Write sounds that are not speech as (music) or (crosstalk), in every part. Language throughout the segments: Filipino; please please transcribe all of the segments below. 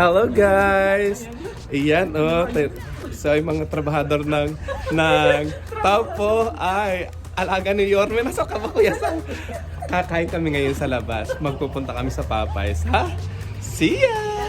Hello guys! Iyan oh, so yung mga trabahador ng ng Tapo ay alaga ni Yorme nasa kabakuyasan. Kakain kami ngayon sa labas. Magpupunta kami sa Popeyes, ha? See ya!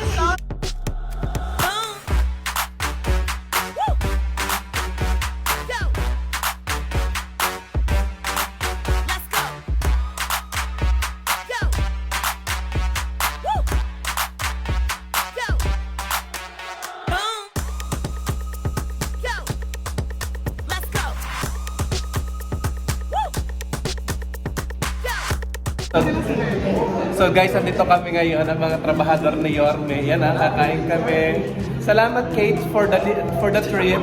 So guys, andito kami ngayon ang mga trabahador ni Yorme. Yan ah, kakain kami. Salamat Kate for the for the trip.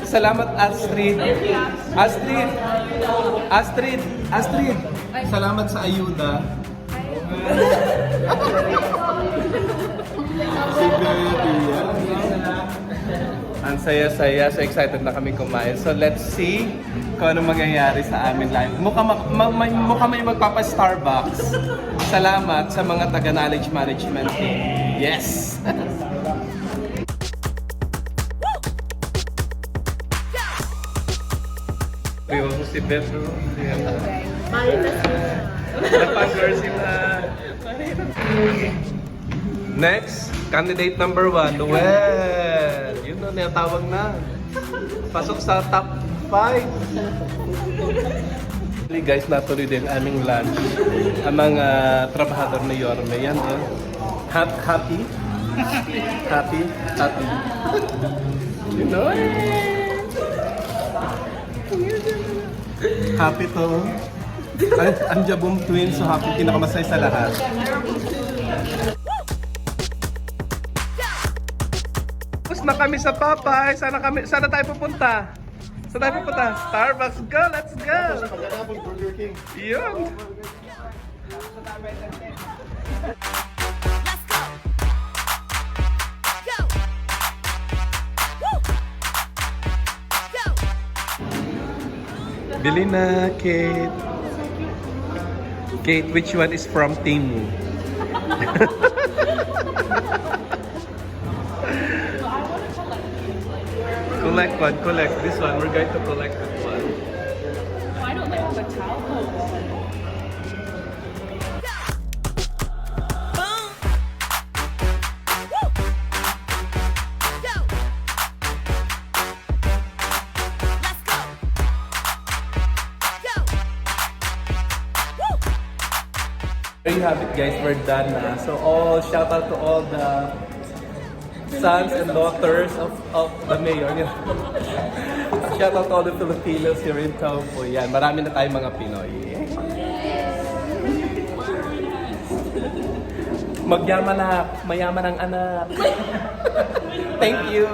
Salamat Astrid. Astrid. Astrid. Astrid. Salamat sa ayuda. si baby. Ang saya-saya. So excited na kami kumain. So let's see kung ano mangyayari sa amin live. Mukha, ma- ma- may, mukha may magpapa-Starbucks. (laughs) Salamat sa mga taga-knowledge management team. Yes! (laughs) Uy, ako si Beth, no? Napag-girl sila. Next, candidate number one, Noel. Yun na. Pasok sa top 5. Actually guys, natuloy din aming lunch. Ang mga trabahador ni Yorme. Yan, oh. Ha- happy? Happy? Happy? You know Happy to. Ang, Jabong twins, so happy pinakamasay sa lahat. Na kami sa Papay. Sana kami sana tayo pupunta. Saan tayo pupunta? Starbucks. Go, let's go. Pagkatapos Burger King. Yun. Bili na, Kate. Kate, which one is from Timu? (laughs) collect one, collect this one. We're going to collect this one. Why don't they have a towel wall? There you have it guys, we're done na. So all, shout out to all the sons and daughters of, of the mayor. (laughs) shout out to all the Filipinos here in Taupo. Yan, marami na tayong mga Pinoy. Magyaman na, mayaman ang anak. Thank you.